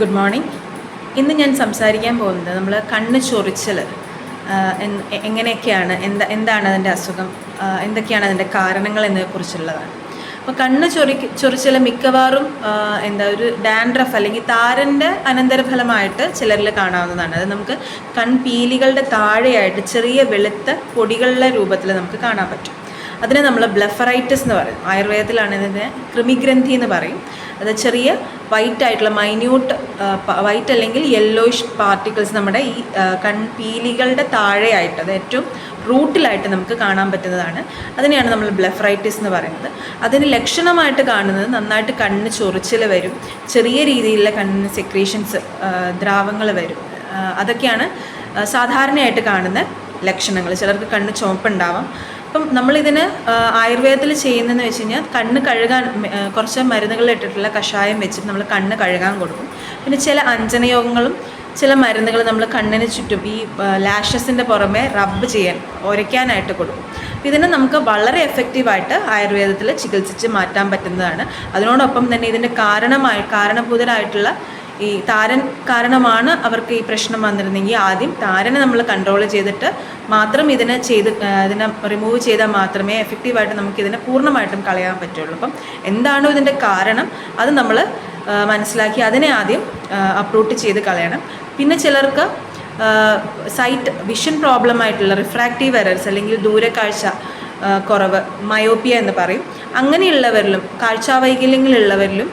Good morning ഇന്ന് ഞാൻ സംസാരിക്കാൻ പോകുന്നത് നമ്മൾ കണ്ണ് ചൊറിച്ചൽ എങ്ങനെയൊക്കെയാണ് എന്താ എന്താണ് അതിന്റെ അസുഖം എന്തൊക്കെയാണ് അതിന്റെ കാരണങ്ങൾ എന്നതിനെക്കുറിച്ചുള്ളതാണ്. അപ്പോൾ കണ്ണ് ചൊറി ചൊറിച്ചൽ മിക്കവാറും എന്താ ഒരു ഡാൻഡ്രഫ് അല്ലെങ്കിൽ താരന്റെ അനന്തരഫലമായിട്ട് ചിലരിൽ കാണാവുന്നതാണ്. അത് നമുക്ക് കൺപീലികളുടെ താഴെയായിട്ട് ചെറിയ വെളുത്ത പൊടികളുടെ രൂപത്തിൽ നമുക്ക് കാണാൻ പറ്റും. അതിനെ നമ്മൾ ബ്ലഫറൈറ്റിസ് എന്ന് പറയും. ആയുർവേദത്തിലാണ് ഇതിനെ കൃമിഗ്രന്ഥി എന്ന് പറയും. അത് ചെറിയ വൈറ്റ് ആയിട്ടുള്ള മൈന്യൂട്ട് വൈറ്റ് അല്ലെങ്കിൽ യെല്ലോയിഷ് പാർട്ടിക്കിൾസ് നമ്മുടെ ഈ കൺപീലികളുടെ താഴെയായിട്ട് അത് ഏറ്റവും റൂട്ടിലായിട്ട് നമുക്ക് കാണാൻ പറ്റുന്നതാണ്. അതിനെയാണ് നമ്മൾ ബ്ലഫറൈറ്റിസ് എന്ന് പറയുന്നത്. അതിന് ലക്ഷണമായിട്ട് കാണുന്നത് നന്നായിട്ട് കണ്ണ് ചൊറിച്ചിൽ വരും. ചെറിയ രീതിയിലുള്ള കണ്ണിന് സെക്രീഷൻസ് ദ്രാവങ്ങൾ വരും. അതൊക്കെയാണ് സാധാരണയായിട്ട് കാണുന്ന ലക്ഷണങ്ങൾ. ചിലർക്ക് കണ്ണ് ചുവപ്പുണ്ടാവാം അപ്പം നമ്മളിതിന് ആയുർവേദത്തിൽ ചെയ്യുന്നതെന്ന് വെച്ച് കഴിഞ്ഞാൽ കണ്ണ് കഴുകാൻ കുറച്ച് മരുന്നുകൾ ഇട്ടിട്ടുള്ള കഷായം വെച്ചിട്ട് നമ്മൾ കണ്ണ് കഴുകാൻ കൊടുക്കും. പിന്നെ ചില അഞ്ജനയോഗങ്ങളും ചില മരുന്നുകൾ നമ്മൾ കണ്ണിന് ചുറ്റും ഈ ലാഷസിന്റെ പുറമെ റബ്ബ് ചെയ്യാൻ ഉരയ്ക്കാനായിട്ട് കൊടുക്കും. ഇതിനെ നമുക്ക് വളരെ എഫക്റ്റീവായിട്ട് ആയുർവേദത്തിൽ ചികിത്സിച്ച് മാറ്റാൻ പറ്റുന്നതാണ്. അതിനോടൊപ്പം തന്നെ ഇതിന്റെ കാരണമായി കാരണഭൂതരായിട്ടുള്ള ഈ താരൻ കാരണമാണ് അവർക്ക് ഈ പ്രശ്നം വന്നിരുന്നെങ്കിൽ ആദ്യം താരനെ നമ്മൾ കൺട്രോൾ ചെയ്തിട്ട് മാത്രം ഇതിനെ ചെയ്ത് ഇതിനെ റിമൂവ് ചെയ്താൽ മാത്രമേ എഫക്റ്റീവായിട്ട് നമുക്ക് ഇതിനെ പൂർണമായിട്ടും കളയാൻ പറ്റുള്ളൂ. അപ്പം എന്താണോ ഇതിന്റെ കാരണം അത് നമ്മൾ മനസ്സിലാക്കി അതിനെ ആദ്യം അപ്രൂട്ട് ചെയ്ത് കളയണം. പിന്നെ ചിലർക്ക് സൈറ്റ് വിഷൻ പ്രോബ്ലം ആയിട്ടുള്ള റിഫ്രാക്റ്റീവ് എറർസ് അല്ലെങ്കിൽ ദൂരക്കാഴ്ച കുറവ് മയോപ്പിയ എന്ന് പറയും. അങ്ങനെയുള്ളവരിലും കാഴ്ചാവൈകല്യങ്ങളുള്ളവരിലും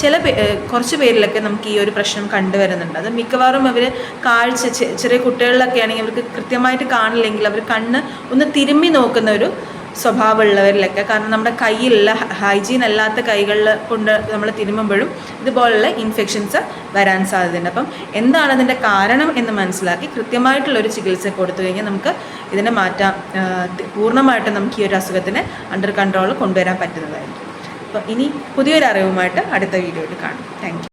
ചില പേ കുറച്ച് പേരിലൊക്കെ നമുക്ക് ഈ ഒരു പ്രശ്നം കണ്ടുവരുന്നുണ്ട്. അത് മിക്കവാറും അവർ കാഴ്ച ചെറിയ കുട്ടികളിലൊക്കെ ആണെങ്കിൽ അവർക്ക് കൃത്യമായിട്ട് കാണില്ലെങ്കിൽ അവർ കണ്ണ് ഒന്ന് തിരുമ്മി നോക്കുന്ന ഒരു സ്വഭാവമുള്ളവരിലൊക്കെ. കാരണം നമ്മുടെ കയ്യിലുള്ള ഹൈജീൻ അല്ലാത്ത കൈകളിൽ കൊണ്ട് നമ്മൾ തിരുമ്മുമ്പോഴും ഇതുപോലുള്ള ഇൻഫെക്ഷൻസ് വരാൻ സാധ്യതയുണ്ട്. അപ്പം എന്താണ് അതിന്റെ കാരണം എന്ന് മനസ്സിലാക്കി കൃത്യമായിട്ടുള്ള ഒരു ചികിത്സ കൊടുത്തു കഴിഞ്ഞാൽ നമുക്ക് ഇതിനെ മാറ്റാം. പൂർണമായിട്ടും നമുക്ക് ഈ ഒരു അസുഖത്തിനെ അണ്ടർ കൺട്രോൾ കൊണ്ടുവരാൻ പറ്റുന്നതായിരിക്കും. അപ്പോൾ ഇനി പുതിയൊരു അറിവുമായിട്ട് അടുത്ത വീഡിയോയിൽ കാണും. താങ്ക്